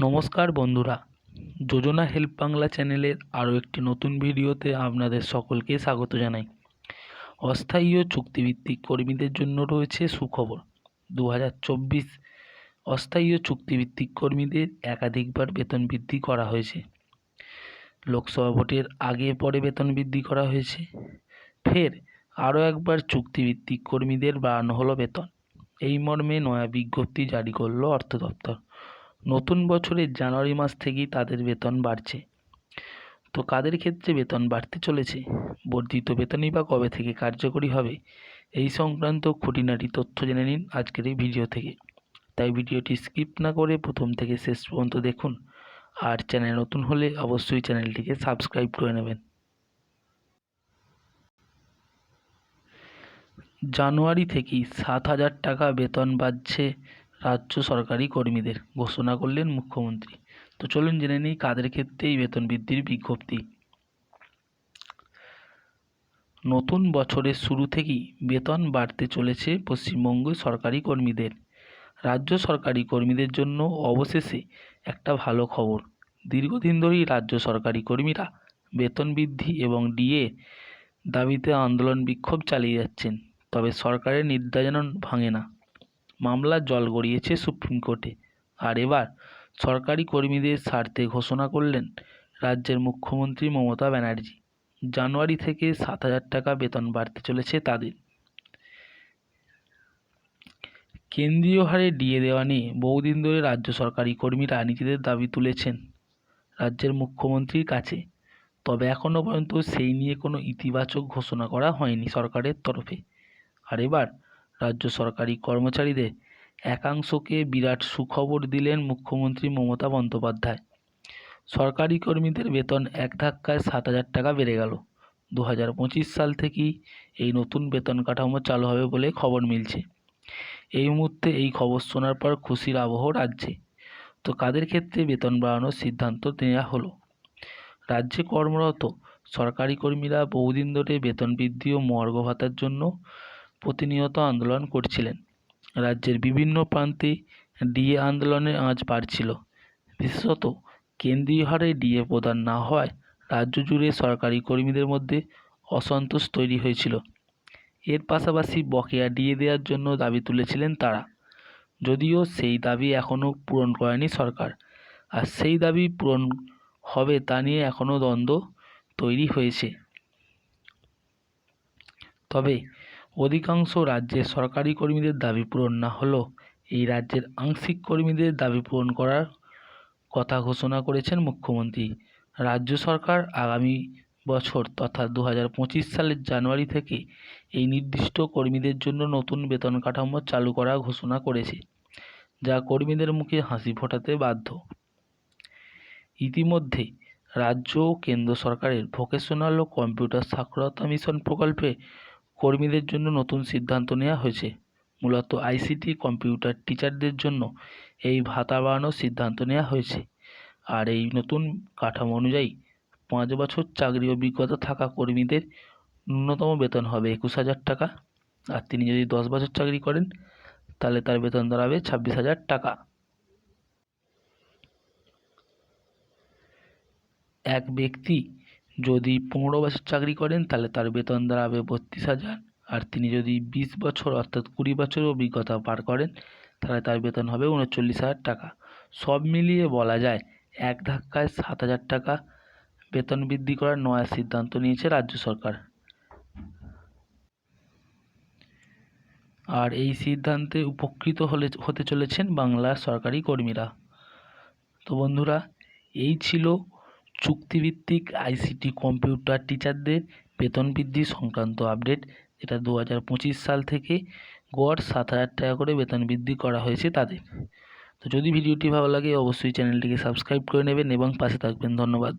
নমস্কার বন্ধুরা। যোজনা হেল্প বাংলা চ্যানেলের আরও একটি নতুন ভিডিওতে আপনাদের সকলকে স্বাগত জানাই। অস্থায়ী ও চুক্তিভিত্তিক কর্মীদের জন্য রয়েছে সুখবর। দু হাজার চব্বিশ অস্থায়ী ও চুক্তিভিত্তিক কর্মীদের একাধিকবার বেতন বৃদ্ধি করা হয়েছে। লোকসভা ভোটের আগে পরে বেতন বৃদ্ধি করা হয়েছে। ফের আরও একবার চুক্তিভিত্তিক কর্মীদের বাড়ানো হলো বেতন। এই মর্মে নয়া বিজ্ঞপ্তি জারি করল অর্থ দপ্তর নতুন বছরের জানুয়ারি মাস থেকেই তাদের বেতন বাড়ছে। তো কাদের ক্ষেত্রে বেতন বাড়তে চলেছে? বর্ধিত বেতনই বা কবে থেকে কার্যকরী হবে? এই সংক্রান্ত খুঁটিনাটি তথ্য জেনে নিন আজকের এই ভিডিও থেকে। তাই ভিডিওটি স্কিপ না করে প্রথম থেকে শেষ পর্যন্ত দেখুন। আর চ্যানেল নতুন হলে অবশ্যই চ্যানেলটিকে সাবস্ক্রাইব করে নেবেন। জানুয়ারি থেকেই সাত হাজার টাকা বেতন বাড়ছে রাজ্য সরকারি কর্মীদের ঘোষণা করলেন মুখ্যমন্ত্রী। তো চলুন জেনে নিই কাদের ক্ষেত্রে এই বেতন বৃদ্ধির বিজ্ঞপ্তি। নতুন বছরের শুরু থেকেই বেতন বাড়তে চলেছে পশ্চিমবঙ্গ সরকারি কর্মীদের। রাজ্য সরকারি কর্মীদের জন্য অবশেষে একটা ভালো খবর। দীর্ঘদিন ধরেই রাজ্য সরকারি কর্মীরা বেতন বৃদ্ধি এবং ডিএ দাবিতে আন্দোলন বিক্ষোভ চালিয়ে যাচ্ছেন। তবে সরকারের নির্দেশ যেন ভাঙে না। মামলার জল গড়িয়েছে সুপ্রিম কোর্টে। আর এবার সরকারি কর্মীদের স্বার্থে ঘোষণা করলেন রাজ্যের মুখ্যমন্ত্রী মমতা ব্যানার্জি। জানুয়ারি থেকে সাত হাজার টাকা বেতন বাড়তে চলেছে তাদের। কেন্দ্রীয় হারে ডিএ দেওয়া নিয়ে বহুদিন ধরে রাজ্য সরকারি কর্মীরা নিজেদের দাবি তুলেছেন রাজ্যের মুখ্যমন্ত্রীর কাছে। তবে এখনও পর্যন্ত সেই নিয়ে কোনো ইতিবাচক ঘোষণা করা হয়নি সরকারের তরফে। আর এবার রাজ্য সরকারি কর্মচারীদের একাংশকে বিরাট সুখবর দিলেন মুখ্যমন্ত্রী মমতা বন্দ্যোপাধ্যায়। সরকারি কর্মীদের বেতন এক ধাক্কায় সাত হাজার টাকা বেড়ে গেল। দু হাজার পঁচিশ সাল থেকেই এই নতুন বেতন কাঠামো চালু হবে বলে খবর মিলছে। এই মুহূর্তে এই খবর শোনার পর খুশির আবহ রাজ্যে তো কাদের ক্ষেত্রে বেতন বাড়ানোর সিদ্ধান্ত নেওয়া হলো? রাজ্যে কর্মরত সরকারি কর্মীরা বহুদিন ধরে বেতন বৃদ্ধি ও মর্গ ভাতার জন্য প্রতিনিয়ত আন্দোলন করছিলেন। রাজ্যের বিভিন্ন প্রান্তে ডিএ আন্দোলনের আঁচ বাড়ছিল। বিশেষত কেন্দ্রীয় হারে ডিএ প্রদান না হওয়ায় রাজ্য জুড়ে সরকারি কর্মীদের মধ্যে অসন্তোষ তৈরি হয়েছিল। এর পাশাপাশি বকেয়া ডিএ দেওয়ার জন্য দাবি তুলেছিলেন তারা। যদিও সেই দাবি এখনও পূরণ করেনি সরকার, আর সেই দাবি পূরণ হবে তা নিয়ে এখনও দ্বন্দ্ব তৈরি হয়েছে। তবে অধিকাংশ রাজ্যের সরকারি কর্মীদের দাবি পূরণ না হলেও এই রাজ্যের আংশিক কর্মীদের দাবি পূরণ করার কথা ঘোষণা করেছেন মুখ্যমন্ত্রী। রাজ্য সরকার আগামী বছর তথা দু হাজার পঁচিশ সালের জানুয়ারি থেকে এই নির্দিষ্ট কর্মীদের জন্য নতুন বেতন কাঠামো চালু করার ঘোষণা করেছে, যা কর্মীদের মুখে হাসি ফোটাতে বাধ্য। ইতিমধ্যে রাজ্য ও কেন্দ্র সরকারের ভোকেশনাল ও কম্পিউটার সাক্ষরতা মিশন প্রকল্পে কর্মীদের জন্য নতুন সিদ্ধান্ত নেওয়া হয়েছে। মূলত আইসিটি কম্পিউটার টিচারদের জন্য এই ভাতা বাড়ানোর সিদ্ধান্ত নেওয়া হয়েছে। আর এই নতুন কাঠামো অনুযায়ী পাঁচ বছর চাকরি অভিজ্ঞতা থাকা কর্মীদের ন্যূনতম বেতন হবে একুশ হাজার টাকা। আর তিনি যদি দশ বছর চাকরি করেন, তাহলে তার বেতন দাঁড়াবে ছাব্বিশ হাজার টাকা। এক ব্যক্তি যদি পনেরো বছর চাকরি করেন, তাহলে তার বেতন দাঁড়াবে বত্রিশ হাজার। আর তিনি যদি বিশ বছর, অর্থাৎ কুড়ি বছর অভিজ্ঞতা পার করেন, তাহলে তার বেতন হবে উনচল্লিশ হাজার টাকা। সব মিলিয়ে বলা যায়, এক ধাক্কায় সাত হাজার টাকা বেতন বৃদ্ধি করার নয়া সিদ্ধান্ত নিয়েছে রাজ্য সরকার। আর এই সিদ্ধান্তে উপকৃত হলে, হতে চলেছেন বাংলার সরকারি কর্মীরা। তো বন্ধুরা, এই ছিল চুক্তিভিত্তিক আইসিটি কম্পিউটার টিচারদের বেতন বৃদ্ধি সংক্রান্ত আপডেট এটা দু হাজার পঁচিশ সাল থেকে গড় সাত হাজার টাকা করে বেতন বৃদ্ধি করা হয়েছে তাদের। তো যদি ভিডিওটি ভালো লাগে, অবশ্যই চ্যানেলটিকে সাবস্ক্রাইব করে নেবেন এবং পাশে থাকবেন। ধন্যবাদ।